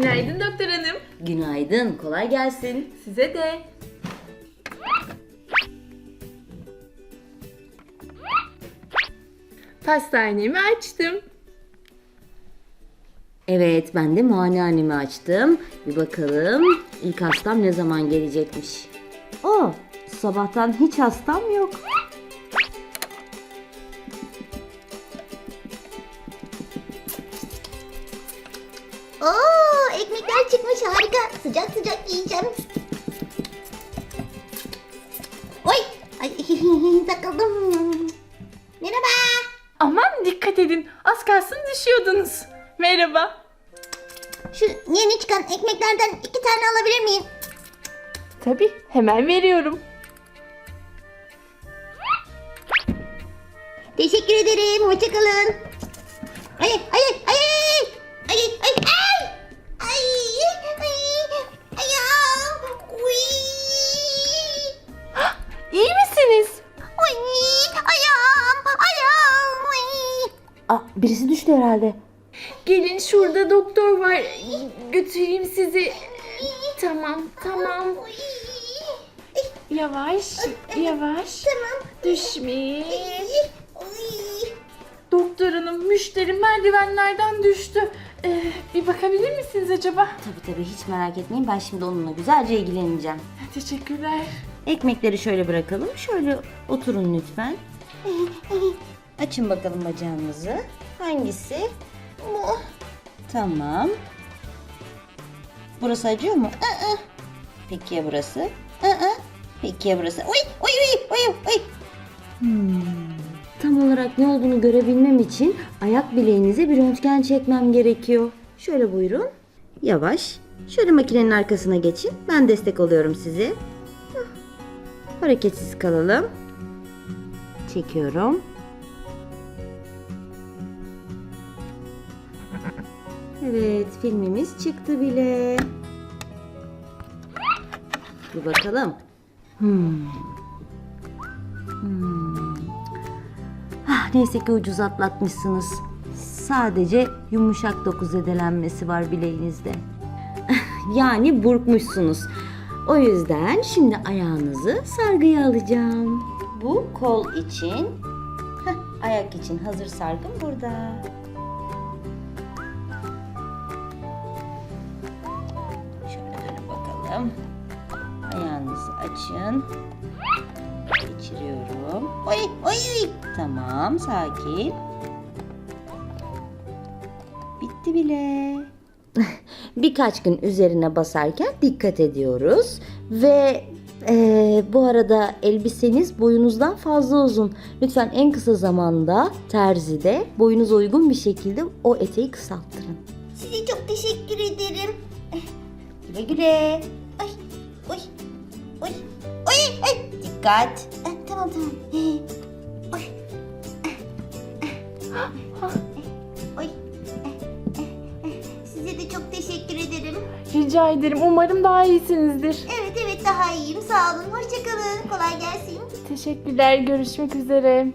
Günaydın doktor hanım. Günaydın, kolay gelsin. Size de. Pastanemi açtım. Evet, ben de muayenehanemi açtım. Bir bakalım ilk hastam ne zaman gelecekmiş. O, sabahtan hiç hastam yok. Oo, ekmekler çıkmış harika. Sıcak sıcak yiyeceğim. Oy, ay takıldım. Merhaba. Aman dikkat edin. Az kalsın düşüyordunuz. Merhaba. Şu yeni çıkan ekmeklerden iki tane alabilir miyim? Tabii hemen veriyorum. Teşekkür ederim. Hoşçakalın. Ay ay ay Aa, birisi düştü herhalde. Gelin şurada doktor var. Götüreyim sizi. Tamam tamam. Yavaş yavaş. Tamam. Düşmeyin. Doktor hanım müşteri merdivenlerden düştü. Ee, bir bakabilir misiniz acaba? Tabii tabii hiç merak etmeyin ben şimdi onunla güzelce ilgileneceğim. Teşekkürler. Ekmekleri şöyle bırakalım. Şöyle oturun lütfen. Açın bakalım bacağınızı. Hangisi? Bu. Tamam. Burası acıyor mu? Aa. Peki ya burası? Aa. Peki ya burası? Oy oy oy oy oy. Hmm. Tam olarak ne olduğunu görebilmem için ayak bileğinize bir röntgen çekmem gerekiyor. Şöyle buyurun. Yavaş. Şöyle makinenin arkasına geçin. Ben destek oluyorum size. Hareketsiz kalalım. Çekiyorum. Evet, filmimiz çıktı bile. Bir bakalım. Hmm. Hmm. Ah, neyse ki ucuz atlatmışsınız. Sadece yumuşak doku zedelenmesi var bileğinizde. yani burkmuşsunuz. O yüzden şimdi ayağınızı sargıya alacağım. Bu kol için, heh, ayak için hazır sargım burada. Bakalım. Ayağınızı açın. Geçiriyorum. Oy, oy, oy. Tamam, sakin. Bitti bile. Birkaç gün üzerine basarken dikkat ediyoruz ve eee, bu arada elbiseniz boyunuzdan fazla uzun. Lütfen en kısa zamanda terzide boyunuza uygun bir şekilde o eteği kısalttırın. Size çok teşekkür ederim. Güle güle. Ay, oy, oy, oy, ay. Dikkat. Ah, tamam tamam. Oy. Oy. Size de çok teşekkür ederim. Rica ederim. Umarım daha iyisinizdir. Evet evet daha iyiyim. Sağ olun. Hoşçakalın. Kolay gelsin. Teşekkürler. Görüşmek üzere.